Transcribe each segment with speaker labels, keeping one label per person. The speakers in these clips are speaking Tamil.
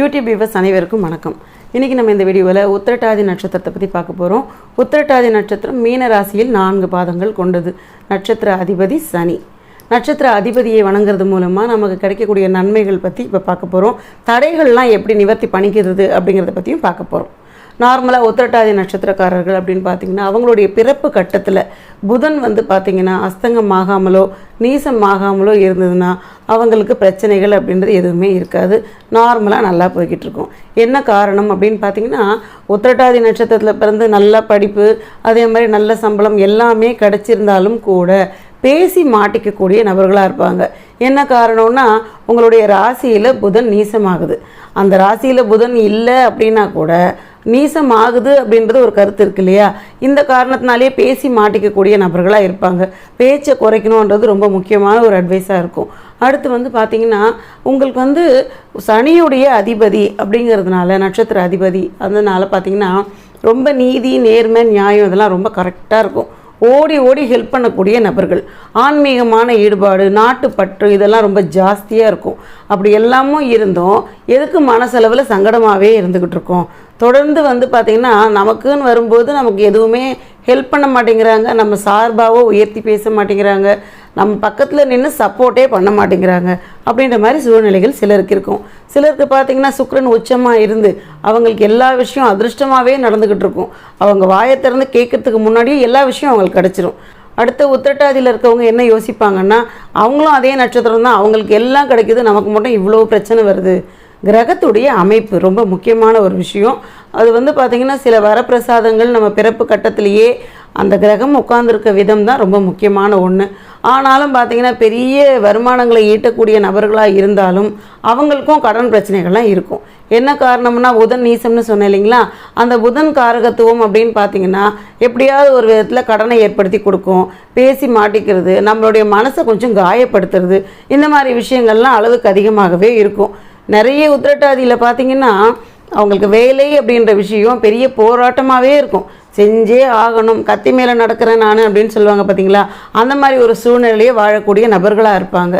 Speaker 1: யூடியூப் வியூவர்ஸ் அனைவருக்கும் வணக்கம். இன்றைக்கி நம்ம இந்த வீடியோவில் உத்திரட்டாதி நட்சத்திரத்தை பற்றி பார்க்க போகிறோம் உத்திரட்டாதி நட்சத்திரம் மீன ராசியில் நான்கு பாதங்கள் கொண்டது. நட்சத்திர அதிபதி சனி. நட்சத்திர அதிபதியை வணங்குறது மூலமாக நமக்கு கிடைக்கக்கூடிய நன்மைகள் பற்றி இப்போ பார்க்க போகிறோம் தடைகள்லாம் எப்படி நிவர்த்தி பண்ணிக்கிறது அப்படிங்கிறத பற்றியும் பார்க்க போகிறோம் நார்மலாக உத்திரட்டாதி நட்சத்திரக்காரர்கள் அப்படின்னு பார்த்தீங்கன்னா அவங்களுடைய பிறப்பு கட்டத்தில் புதன் வந்து பார்த்திங்கன்னா அஸ்தங்கம் ஆகாமலோ நீசம் ஆகாமலோ இருந்ததுன்னா அவங்களுக்கு பிரச்சனைகள் அப்படின்றது எதுவுமே இருக்காது. நார்மலாக நல்லா போய்கிட்டு இருக்கும். என்ன காரணம் அப்படின்னு பார்த்தீங்கன்னா உத்திரட்டாதி நட்சத்திரத்தில் பிறந்து நல்ல படிப்பு அதே மாதிரி நல்ல சம்பளம் எல்லாமே கிடச்சிருந்தாலும் கூட பேசி மாட்டிக்கக்கூடிய நபர்களாக இருப்பாங்க. என்ன காரணம்னா உங்களுடைய ராசியில் புதன் நீசமாகுது. அந்த ராசியில் புதன் இல்லை அப்படின்னா கூட நீசம் ஆகுது அப்படின்றது ஒரு கருத்து இருக்கு இல்லையா? இந்த காரணத்தினாலேயே பேசி மாட்டிக்கக்கூடிய நபர்களாக இருப்பாங்க. பேச்சை குறைக்கணுன்றது ரொம்ப முக்கியமான ஒரு அட்வைஸாக இருக்கும். அடுத்து வந்து பார்த்தீங்கன்னா உங்களுக்கு வந்து சனியுடைய அதிபதி அப்படிங்கிறதுனால நட்சத்திர அதிபதி அதனால பார்த்தீங்கன்னா ரொம்ப நீதி நேர்மை நியாயம் இதெல்லாம் ரொம்ப கரெக்டாக இருக்கும். ஓடி ஓடி ஹெல்ப் பண்ணக்கூடிய நபர்கள். ஆன்மீகமான ஈடுபாடு நாட்டுப்பற்று இதெல்லாம் ரொம்ப ஜாஸ்தியாக இருக்கும். அப்படி எல்லாமும் இருந்தும் எதுக்கு மனசளவில் சங்கடமாகவே இருந்துக்கிட்டு இருக்கோம்? தொடர்ந்து வந்து பார்த்திங்கன்னா நமக்குன்னு வரும்போது நமக்கு எதுவுமே ஹெல்ப் பண்ண மாட்டேங்கிறாங்க. நம்ம சார்பாகவோ உயர்த்தி பேச மாட்டேங்கிறாங்க. நம்ம பக்கத்தில் நின்று சப்போர்ட்டே பண்ண மாட்டேங்கிறாங்க. அப்படின்ற மாதிரி சூழ்நிலைகள் சிலருக்கு இருக்கும். சிலருக்கு பார்த்தீங்கன்னா சுக்கரன் உச்சமாக இருந்து அவங்களுக்கு எல்லா விஷயம் அதிர்ஷ்டமாகவே நடந்துக்கிட்டு இருக்கும். அவங்க வாயை திறந்து கேட்கறதுக்கு முன்னாடியே எல்லா விஷயம் அவங்களுக்கு கிடச்சிரும். அடுத்த உத்திரட்டாதியில் இருக்கவங்க என்ன யோசிப்பாங்கன்னா அவங்களும் அதே நட்சத்திரம் தான் அவங்களுக்கு எல்லாம் கிடைக்கிது. நமக்கு மட்டும் இவ்வளோ பிரச்சனை வருது. கிரகத்துடைய அமைப்பு ரொம்ப முக்கியமான ஒரு விஷயம். அது வந்து பார்த்திங்கன்னா சில வரப்பிரசாதங்கள் நம்ம பிறப்பு கட்டத்திலேயே அந்த கிரகம் உட்கார்ந்துருக்க விதம் தான் ரொம்ப முக்கியமான ஒன்று ஆனாலும் பார்த்திங்கன்னா பெரிய வருமானங்களை ஈட்டக்கூடிய நபர்களாக இருந்தாலும் அவங்களுக்கும் கடன் பிரச்சனைகள்லாம் இருக்கும். என்ன காரணம்னா புதன் நீசம்னு சொன்னேன் இல்லைங்களா? அந்த புதன் காரகத்துவம் அப்படின்னு பார்த்தீங்கன்னா எப்படியாவது ஒரு விதத்தில் கடனை ஏற்படுத்தி கொடுக்கும். பேசி மாட்டிக்கிறது நம்மளுடைய மனசை கொஞ்சம் காயப்படுத்துறது இந்த மாதிரி விஷயங்கள்லாம் அளவுக்கு அதிகமாகவே இருக்கும். நிறைய உத்திரட்டாதியில் பார்த்தீங்கன்னா அவங்களுக்கு வேலை அப்படின்ற விஷயம் பெரிய போராட்டமாகவே இருக்கும். செஞ்சே ஆகணும் கத்தி மேலே நடக்கிறேன் நான் அப்படின்னு சொல்லுவாங்க பார்த்தீங்களா அந்த மாதிரி ஒரு சூழ்நிலையே வாழக்கூடிய நபர்களாக இருப்பாங்க.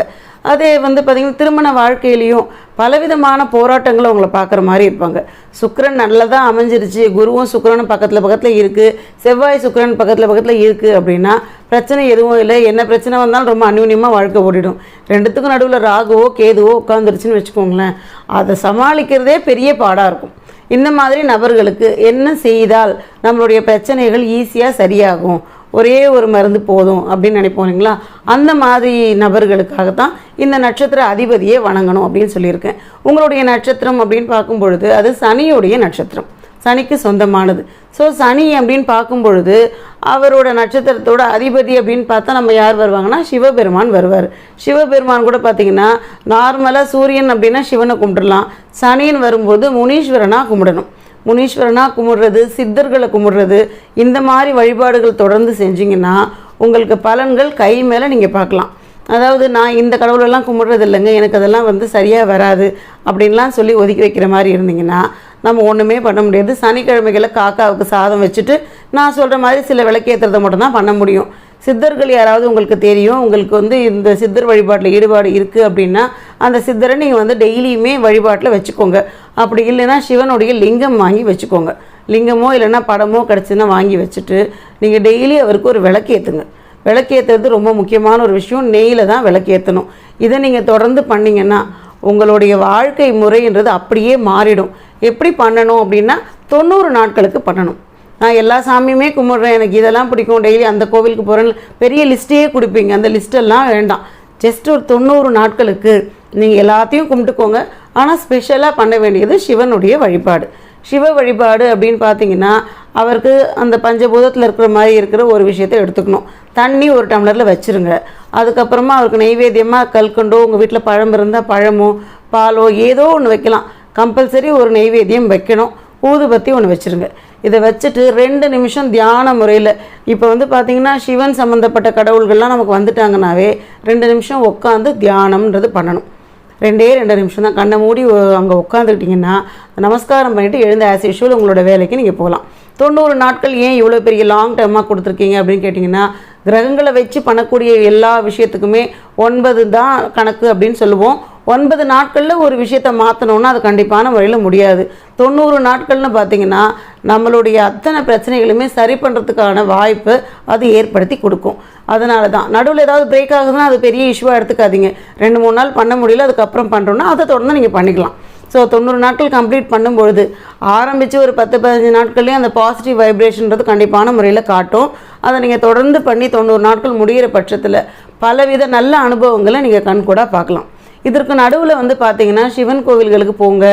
Speaker 1: அதே வந்து பார்த்திங்கன்னா திருமண வாழ்க்கையிலையும் பலவிதமான போராட்டங்களை அவங்கள பார்க்குற மாதிரி இருப்பாங்க. சுக்கரன் நல்லதாக அமைஞ்சிருச்சு. குருவும் சுக்கரனும் பக்கத்தில் பக்கத்தில் இருக்குது செவ்வாய் சுக்கரன் பக்கத்தில் பக்கத்தில் இருக்குது அப்படின்னா பிரச்சனை எதுவும் இல்லை. என்ன பிரச்சனை வந்தாலும் ரொம்ப அந்யூன்யமாக வாழ்க்கை ஓடிடும். ரெண்டுத்துக்கும் நடுவில் ராகுவோ கேதுவோ உட்காந்துருச்சுன்னு வச்சுக்கோங்களேன். அதை சமாளிக்கிறதே பெரிய பாடாக இருக்கும். இந்த மாதிரி நபர்களுக்கு என்ன செய்தால் நம்மளுடைய பிரச்சனைகள் ஈஸியாக சரியாகும். ஒரே ஒரு மருந்து போதும் அப்படின்னு நினைப்போம் இல்லைங்களா? அந்த மாதிரி நபர்களுக்காகத்தான் இந்த நட்சத்திர அதிபதியே வணங்கணும் அப்படின்னு சொல்லியிருக்கேன். உங்களுடைய நட்சத்திரம் அப்படின்னு பார்க்கும் பொழுது அது சனியுடைய நட்சத்திரம். சனிக்கு சொந்தமானது. ஸோ சனி அப்படின்னு பார்க்கும் பொழுது அவரோட நட்சத்திரத்தோட அதிபதி அப்படின்னு பார்த்தா நம்ம யார் வருவாங்கன்னா சிவபெருமான் வருவார். சிவபெருமான் கூட பார்த்தீங்கன்னா நார்மலாக சூரியன் அப்படின்னா சிவனை கும்பிடலாம். சனின்னு வரும்போது முனீஸ்வரனாக கும்பிடணும். முனீஸ்வரனாக கும்பிட்றது சித்தர்களை கும்பிடுறது இந்த மாதிரி வழிபாடுகள் தொடர்ந்து செஞ்சிங்கன்னா உங்களுக்கு பலன்கள் கை மேலே நீங்கள் பார்க்கலாம். அதாவது நான் இந்த கடவுளெல்லாம் கும்பிட்றது இல்லைங்க எனக்கு அதெல்லாம் வந்து சரியாக வராது அப்படின்லாம் சொல்லி ஒதுக்கி வைக்கிற மாதிரி இருந்தீங்கன்னா நம்ம ஒன்றுமே பண்ண முடியாது. சனிக்கிழமைகளை காக்காவுக்கு சாதம் வச்சுட்டு நான் சொல்கிற மாதிரி சில விளக்கேற்றுறதை மட்டும்தான் பண்ண முடியும். சித்தர்கள் யாராவது உங்களுக்கு தெரியும் உங்களுக்கு வந்து இந்த சித்தர் வழிபாட்டில் ஈடுபாடு இருக்குது அப்படின்னா அந்த சித்தரை நீங்கள் வந்து டெய்லியுமே வழிபாட்டில் வச்சுக்கோங்க. அப்படி இல்லைன்னா சிவனுடைய லிங்கம் வாங்கி வச்சுக்கோங்க. லிங்கமோ இல்லைன்னா படமோ கிடச்சுன்னா வாங்கி வச்சுட்டு நீங்கள் டெய்லி அவருக்கு ஒரு விளக்கேற்றுங்க விளக்கேற்றுறது ரொம்ப முக்கியமான ஒரு விஷயம். நெய்யில் தான் விளக்கேற்றணும் இதை நீங்கள் தொடர்ந்து பண்ணிங்கன்னா உங்களுடைய வாழ்க்கை முறைன்றது அப்படியே மாறிடும். எப்படி பண்ணணும் அப்படின்னா தொண்ணூறு நாட்களுக்கு பண்ணணும். நான் எல்லா சாமியுமே கும்பிட்றேன். எனக்கு இதெல்லாம் பிடிக்கும். டெய்லி அந்த கோவிலுக்கு போகிறேன்னு பெரிய லிஸ்ட்டையே கொடுப்பீங்க. அந்த லிஸ்ட்டெல்லாம் வேண்டாம். ஜஸ்ட் ஒரு தொண்ணூறு நாட்களுக்கு நீங்கள் எல்லாத்தையும் கும்பிட்டுக்கோங்க. ஆனால் ஸ்பெஷலாக பண்ண வேண்டியது சிவனுடைய வழிபாடு. சிவ வழிபாடு அப்படின்னு பார்த்தீங்கன்னா அவருக்கு அந்த பஞ்சபூதத்தில் இருக்கிற மாதிரி இருக்கிற ஒரு விஷயத்தை எடுத்துக்கணும். தண்ணி ஒரு டம்ளரில் வச்சுருங்க. அதுக்கப்புறமா அவருக்கு நெய்வேத்தியமாக கல்கண்டோ உங்கள் வீட்டில் பழம் இருந்தால் பழமோ பாலோ ஏதோ ஒன்று வைக்கலாம். கம்பல்சரி ஒரு நெய்வேத்தியம் வைக்கணும். ஊதுபத்தி ஒன்று வச்சுருங்க. இதை வச்சுட்டு ரெண்டு நிமிஷம் தியான முறையில் இப்போ வந்து பார்த்திங்கன்னா சிவன் சம்மந்தப்பட்ட கடவுள்கள்லாம் நமக்கு வந்துட்டாங்கனாவே ரெண்டு நிமிஷம் உட்காந்து தியானம்ன்றது பண்ணணும். ரெண்டே ரெண்டு நிமிஷம் தான். கண்ணை மூடி அங்கே உட்காந்துக்கிட்டிங்கன்னா நமஸ்காரம் பண்ணிவிட்டு எழுந்த ஆஸ் யூஷுவல் உங்களோட வேலைக்கு நீங்கள் போகலாம். தொண்ணூறு நாட்கள் ஏன் இவ்வளோ பெரிய லாங் டேர்மாக கொடுத்துருக்கீங்க அப்படின்னு கேட்டிங்கன்னா கிரகங்களை வச்சு பண்ணக்கூடிய எல்லா விஷயத்துக்குமே ஒன்பது தான் கணக்கு அப்படின்னு சொல்லுவோம். ஒன்பது நாட்களில் ஒரு விஷயத்தை மாற்றணுன்னா அது கண்டிப்பான முறையில் முடியாது. தொண்ணூறு நாட்கள்னு பார்த்தீங்கன்னா நம்மளுடைய அத்தனை பிரச்சனைகளுமே சரி பண்ணுறதுக்கான வாய்ப்பு அது ஏற்படுத்தி கொடுக்கும். அதனால தான் நடுவில் ஏதாவது பிரேக் ஆகுதுன்னா அது பெரிய இஷ்யூவாக எடுத்துக்காதீங்க. ரெண்டு மூணு நாள் பண்ண முடியல அதுக்கப்புறம் பண்ணுறோன்னா அதை தொடர்ந்து நீங்கள் பண்ணிக்கலாம். ஸோ தொண்ணூறு நாட்கள் கம்ப்ளீட் பண்ணும்பொழுது ஆரம்பித்து ஒரு பத்து பதினஞ்சு நாட்கள்லேயும் அந்த பாசிட்டிவ் வைப்ரேஷன்றது கண்டிப்பான முறையில் காட்டும். அதை நீங்கள் தொடர்ந்து பண்ணி தொண்ணூறு நாட்கள் முடிகிற பட்சத்தில் பலவித நல்ல அனுபவங்களை நீங்கள் கண்கூடாக பார்க்கலாம். இதற்கு நடுவில் வந்து பார்த்தீங்கன்னா சிவன் கோவில்களுக்கு போங்க.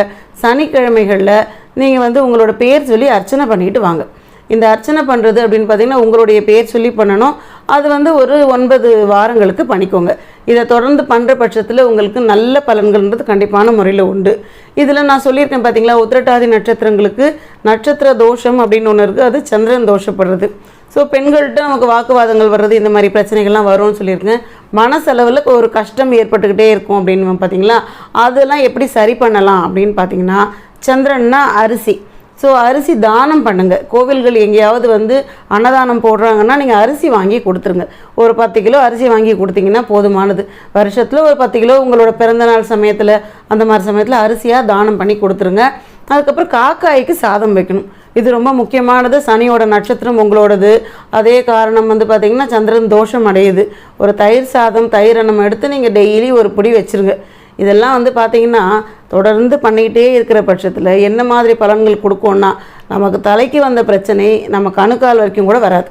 Speaker 1: சனிக்கிழமைகளில் நீங்கள் வந்து உங்களோட பேர் சொல்லி அர்ச்சனை பண்ணிட்டு வாங்க. இந்த அர்ச்சனை பண்ணுறது அப்படின்னு பார்த்தீங்கன்னா உங்களுடைய பேர் சொல்லி பண்ணணும். அது வந்து ஒரு ஒன்பது வாரங்களுக்கு பண்ணிக்கோங்க. இதை தொடர்ந்து பண்ணுற பட்சத்தில் உங்களுக்கு நல்ல பலன்கள்ன்றது கண்டிப்பான முறையில் உண்டு. இதில் நான் சொல்லியிருக்கேன் பார்த்தீங்களா உத்திரட்டாதி நட்சத்திரங்களுக்கு நட்சத்திர தோஷம் அப்படின்னு ஒன்று இருக்குது அது சந்திரன் தோஷப்படுறது. ஸோ பெண்கள்கிட்ட நமக்கு வாக்குவாதங்கள் வர்றது இந்த மாதிரி பிரச்சனைகள்லாம் வரும்னு சொல்லியிருக்கேன். மனசளவில் ஒரு கஷ்டம் ஏற்பட்டுக்கிட்டே இருக்கும் அப்படின்னு பார்த்தீங்களா அதெல்லாம் எப்படி சரி பண்ணலாம் அப்படின்னு பார்த்தீங்கன்னா சந்திரன்னா அரிசி. ஸோ அரிசி தானம் பண்ணுங்க. கோவில்கள் எங்கேயாவது வந்து அன்னதானம் போடுறாங்கன்னா நீங்கள் அரிசி வாங்கி கொடுத்துருங்க. ஒரு பத்து கிலோ அரிசி வாங்கி கொடுத்தீங்கன்னா போதுமானது. வருஷத்தில் ஒரு பத்து கிலோ உங்களோட பிறந்தநாள் சமயத்தில் அந்த மாதிரி சமயத்தில் அரிசியாக தானம் பண்ணி கொடுத்துருங்க. அதுக்கப்புறம் காக்காய்க்கு சாதம் வைக்கணும். இது ரொம்ப முக்கியமானது. சனியோட நட்சத்திரம் உங்களோடது. அதே காரணம் வந்து பார்த்திங்கன்னா சந்திரன் தோஷம் அடையுது. ஒரு தயிர் சாதம் தயிர் அன்னம் எடுத்து நீங்கள் டெய்லி ஒரு பிடி வச்சுருங்க. இதெல்லாம் வந்து பார்த்திங்கன்னா தொடர்ந்து பண்ணிக்கிட்டே இருக்கிற பட்சத்தில் என்ன மாதிரி பலன்கள் கொடுக்கும்னா நமக்கு தலைக்கு வந்த பிரச்சனை நம்ம கணுக்கால் வரைக்கும் கூட வராது.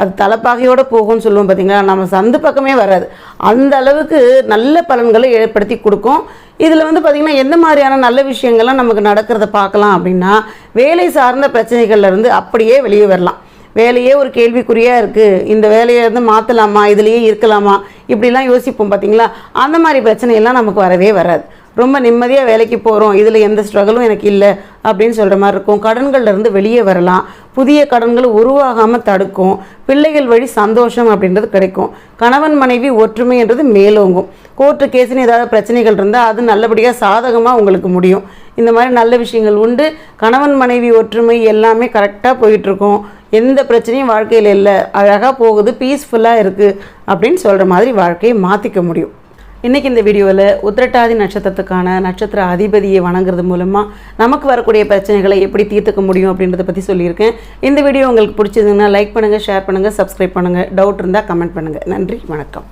Speaker 1: அது தலைப்பாகையோடு போகும்னு சொல்லுவோம் பார்த்தீங்களா நம்ம சந்து பக்கமே வராது. அந்த அளவுக்கு நல்ல பலன்களை ஏற்படுத்தி கொடுக்கும். இதில் வந்து பார்த்திங்கன்னா எந்த மாதிரியான நல்ல விஷயங்கள்லாம் நமக்கு நடக்கிறத பார்க்கலாம் அப்படின்னா வேலை சார்ந்த பிரச்சனைகள்லேருந்து அப்படியே வெளியே வரலாம். வேலையே ஒரு கேள்விக்குறியாக இருக்குது இந்த வேலையை வந்து மாற்றலாமா இதுலேயே இருக்கலாமா? இப்படிலாம் யோசிப்போம் பார்த்தீங்களா அந்த மாதிரி பிரச்சனையெல்லாம் நமக்கு வரவே வராது. ரொம்ப நிம்மதியாக வேலைக்கு போகிறோம் இதில் எந்த ஸ்ட்ரகிளும் எனக்கு இல்லை அப்படின்னு சொல்கிற மாதிரி இருக்கும். கடன்கள்லேருந்து வெளியே வரலாம். புதிய கடன்கள் உருவாகாமல் தடுக்கும். பிள்ளைகள் வழி சந்தோஷம் அப்படின்றது கிடைக்கும். கணவன் மனைவி ஒற்றுமைன்றது மேலோங்கும். கோர்ட்டு கேஸுன்னு ஏதாவது பிரச்சனைகள் இருந்தால் அது நல்லபடியாக சாதகமாக உங்களுக்கு முடியும். இந்த மாதிரி நல்ல விஷயங்கள் உண்டு. கணவன் மனைவி ஒற்றுமை எல்லாமே கரெக்டாக போயிட்டுருக்கும் எந்த பிரச்சனையும் வாழ்க்கையில் இல்லை. அழகாக போகுது பீஸ்ஃபுல்லாக இருக்குது அப்படின்னு சொல்கிற மாதிரி வாழ்க்கையை மாற்றிக்க முடியும். இன்றைக்கி இந்த வீடியோவில் உத்திரட்டாதி நட்சத்திரத்துக்கான நட்சத்திர அதிபதியை வணங்குறது மூலமாக நமக்கு வரக்கூடிய பிரச்சனைகளை எப்படி தீர்த்துக்க முடியும் அப்படின்றத பற்றி சொல்லியிருக்கேன். இந்த வீடியோ உங்களுக்கு பிடிச்சதுன்னா லைக் பண்ணுங்கள் ஷேர் பண்ணுங்கள் சப்ஸ்கிரைப் பண்ணுங்கள் டவுட் இருந்தால் கமெண்ட் பண்ணுங்கள் நன்றி வணக்கம்.